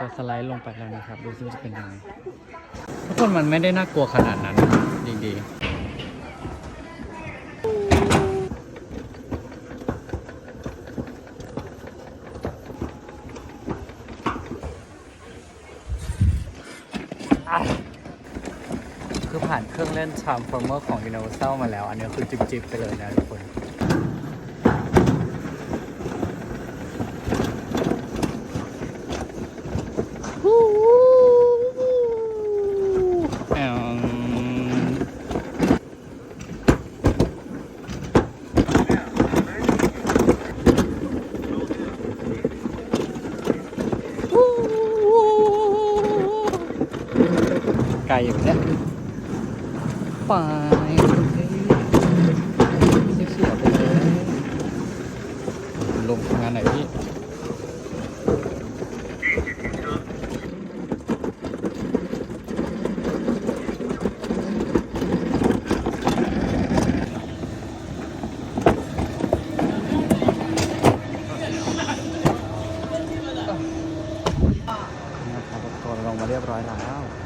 จะสไลด์ลงไปแล้วนะครับ ดูซิว่าจะเป็นยังไงทุกคนมันไม่ได้น่ากลัวขนาดนั้นนะครับดีๆ คือผ่านเครื่องเล่น Transformer ของ Universal มาแล้ว อันนี้คือจิบๆไปเลยนะทุกคน ไกลอยู่เนี่ยไปเสียวๆไปเลยลงทำงานไหนพี่ ลงมาเรียบร้อยแล้ว